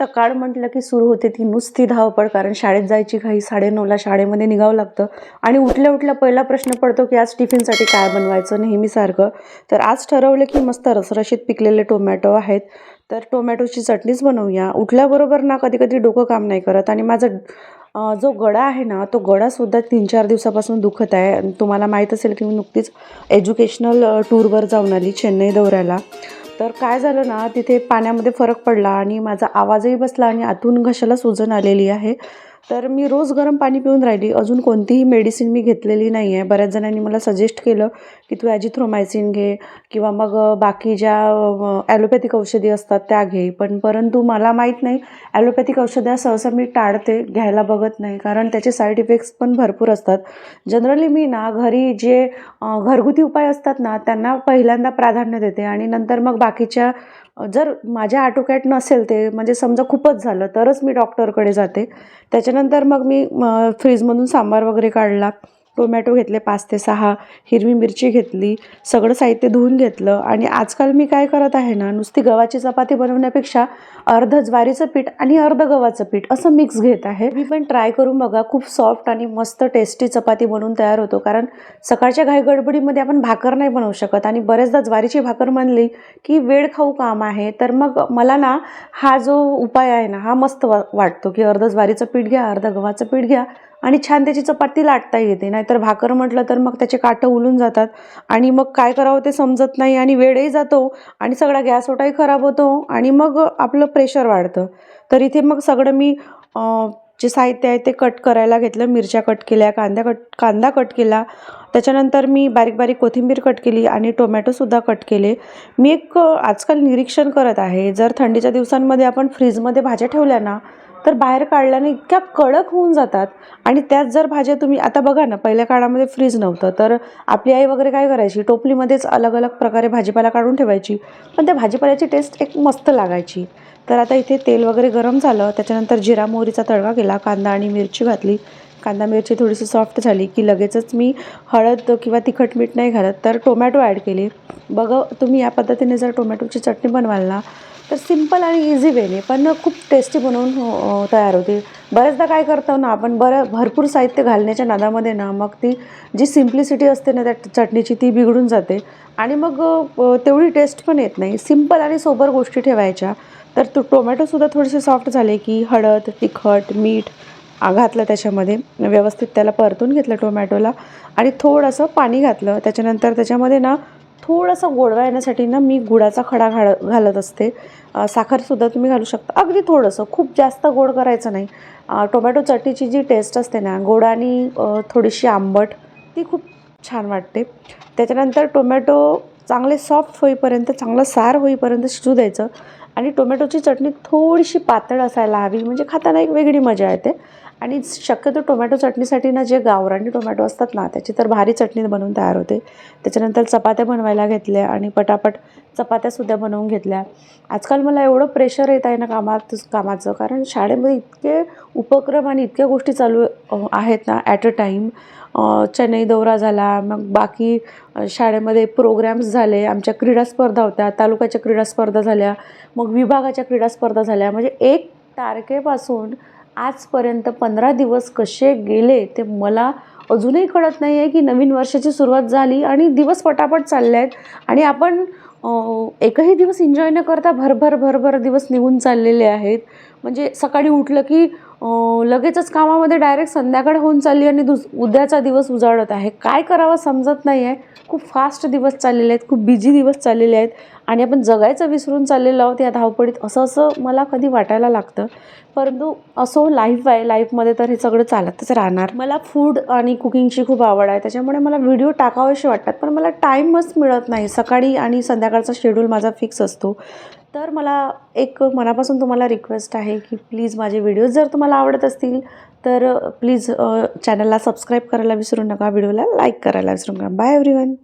सकाळ म्हटलं की सुरू होते ती नुसती धावपळ कारण शाळेत जायची घाई साडेनऊला शाळेमध्ये निघावं लागतं. आणि उठल्या उठल्या पहिला प्रश्न पडतो की आज टिफिनसाठी काय बनवायचं नेहमीसारखं. तर आज ठरवलं की मस्त रसरशीत पिकलेले टोमॅटो आहेत तर टोमॅटोची चटणीच बनवूया. उठल्याबरोबर ना कधी कधी डोकं काम नाही करत आणि माझं जो गळा आहे ना तो गळासुद्धा तीन चार दिवसापासून दुखत आहे. आणि तुम्हाला माहीत असेल की मी नुकतीच एज्युकेशनल टूरवर जाऊन आली चेन्नई दौऱ्याला. तर काय झालं ना तिथे पाण्यामध्ये फरक पडला आणि माझा आवाजही बसला आणि आतून घशाला सुजन आलेली आहे. तर मी रोज गरम पाणी पिऊन राहिली. अजून कोणतीही मेडिसिन मी घेतलेली नाही आहे बऱ्याच जणांनी मला सजेस्ट केलं की तू ॲजिथ्रोमायसिन घे किंवा मग बाकी ज्या ॲलोपॅथिक औषधी असतात त्या घे. पण परंतु मला माहीत नाही ॲलोपॅथिक औषधं सहसा मी टाळते घ्यायला बघत नाही. कारण त्याचे साईड इफेक्ट्स पण भरपूर असतात. जनरली मी ना घरी जे घरगुती उपाय असतात ना त्यांना पहिल्यांदा प्राधान्य देते. आणि नंतर मग बाकीच्या जर माझ्या आटोक्यात नसेल ते म्हणजे समजा खूपच झालं तरच मी डॉक्टरकडे जाते. त्याच्यानंतर मग मी फ्रीजमधून सांबार वगैरे काढला. टोमॅटो घेतले पाच ते सहा हिरवी मिरची घेतली सगळं साहित्य धुवून घेतलं आणि आजकाल मी काय करत आहे ना नुसती गव्हाची चपाती बनवण्यापेक्षा अर्ध ज्वारीचं पीठ आणि अर्ध गव्हाचं पीठ असं मिक्स घेत आहे. मी पण ट्राय करून बघा खूप सॉफ्ट आणि मस्त टेस्टी चपाती बनवून तयार होतो. कारण सकाळच्या घाई गडबडीमध्ये आपण भाकर नाही बनवू शकत आणि बरेचदा ज्वारीची भाकर म्हणली की वेळ खाऊ काम आहे. तर मग मला ना हा जो उपाय आहे ना हा मस्त वा वाटतो की अर्ध ज्वारीचं पीठ घ्या अर्ध गव्हाचं पीठ घ्या आणि छान त्याची चपाती लाटता येते. नाहीतर भाकर म्हटलं तर मग त्याचे काटं उलून जातात. आणि मग काय करावं ते समजत नाही आणि वेळही जातो आणि सगळा गॅस ओटाही खराब होतो आणि मग आपलं प्रेशर वाढतं. तर इथे मग सगळं मी जे साहित्य आहे ते कट करायला घेतलं. मिरच्या कट केल्या कांदा कट कांदा कट केला. त्याच्यानंतर मी बारीक बारीक कोथिंबीर कट केली आणि टोमॅटोसुद्धा कट केले. मी एक आजकाल निरीक्षण करत आहे. जर थंडीच्या दिवसांमध्ये आपण फ्रीजमध्ये भाज्या ठेवल्या ना तर बाहेर काढल्याने इतक्या कडक होऊन जातात. आणि त्यात जर भाज्या तुम्ही आता बघा ना पहिल्या काळामध्ये फ्रीज नव्हतं. तर आपली आई वगैरे काय करायची? टोपलीमध्येच अलग अलग प्रकारे भाजीपाला काढून ठेवायची. पण त्या भाजीपाल्याची टेस्ट एक मस्त लागायची. तर आता इथे तेल वगैरे गरम झालं. त्याच्यानंतर जिरा मोहरीचा तडका केला. कांदा आणि मिरची घातली. कांदा मिरची थोडीशी सॉफ्ट झाली की लगेचच मी हळद किंवा तिखट मीठ नाही घालत. तर टोमॅटो ॲड केले. बघा तुम्ही या पद्धतीने जर टोमॅटोची चटणी बनवाल ना तर सिंपल आणि इझी वेने पण खूप टेस्टी बनवून तयार होते. बऱ्याचदा काय करतो ना आपण बरं भरपूर साहित्य घालण्याच्या नादामध्ये ना मग ती जी सिम्प्लिसिटी असते ना त्या चटणीची ती बिघडून जाते. आणि मग तेवढी टेस्ट पण येत नाही. सिंपल आणि सोबर गोष्टी ठेवायच्या. तर तो टोमॅटोसुद्धा थोडेसे सॉफ्ट झाले की हळद तिखट मीठ आ, घातलं त्याच्यामध्ये. व्यवस्थित त्याला परतून घेतलं टोमॅटोला. आणि थोडंसं पाणी घातलं. त्याच्यानंतर त्याच्यामध्ये ना थोडंसं गोडवा येण्यासाठी ना मी गुळाचा खडा घाल घालत असते. साखरसुद्धा तुम्ही घालू शकता. अगदी थोडंसं. खूप जास्त गोड करायचं नाही. टोमॅटो चटणीची जी टेस्ट असते ना गोड आणि थोडीशी आंबट ती खूप छान वाटते. त्याच्यानंतर टोमॅटो चांगले सॉफ्ट होईपर्यंत चांगलं सार होईपर्यंत शिजू द्यायचं. आणि टोमॅटोची चटणी थोडीशी पातळ असायला हवी. म्हणजे खाताना एक वेगळी मजा येते. आणि शक्यतो टोमॅटो चटणीसाठी ना जे गावरानी टोमॅटो असतात ना त्याची तर भारी चटणी बनवून तयार होते. त्याच्यानंतर चपात्या बनवायला घेतल्या आणि पटापट चपात्यासुद्धा बनवून घेतल्या. आजकाल मला एवढं प्रेशर येत आहे ना कामात कामाचं कारण शाळेमध्ये इतके उपक्रम आणि इतक्या गोष्टी चालू आहेत ना ॲट अ टाईम चेन्नई दौरा झाला मग बाकी शाळेमध्ये प्रोग्रॅम्स झाले आमच्या क्रीडा स्पर्धा होत्या तालुक्याच्या क्रीडा स्पर्धा झाल्या मग विभागाच्या क्रीडा स्पर्धा झाल्या. म्हणजे एक तारखेपासून आजपर्यंत पंधरा दिवस कसे गेले ते मला अजूनही कळत नाही आहे की नवीन वर्षाची सुरुवात झाली आणि दिवस पटापट चालले आहेत आणि आपण एकही दिवस एन्जॉय न करता भरभर भरभर दिवस निघून चाललेले आहेत. म्हणजे सकाळी उठलं की लगेचच कामामध्ये डायरेक्ट संध्याकाळ होऊन चालली आणि दुस उद्याचा दिवस उजाडत आहे. काय करावं समजत नाही आहे खूप फास्ट दिवस चाललेले आहेत. खूप बिझी दिवस चाललेले आहेत. आणि आपण जगायचं विसरून चाललेलो आहोत या धावपळीत. असं असं मला कधी वाटायला लागतं. परंतु असो लाईफ आहे. लाईफमध्ये तर हे सगळं चालतच राहणार. मला फूड आणि कुकिंगची खूप आवड आहे. त्याच्यामुळे मला व्हिडिओ टाकावेसे वाटतात. पण मला टाईमच मिळत नाही. सकाळी आणि संध्याकाळचा शेड्यूल माझा फिक्स असतो. तर मला एक मनापासून तुम्हाला रिक्वेस्ट आहे की प्लीज माझे व्हिडिओज जर तुम्हाला आवडत असतील तर प्लीज चॅनलला सबस्क्राईब करायला विसरू नका व्हिडिओला लाईक करायला विसरू नका. Bye everyone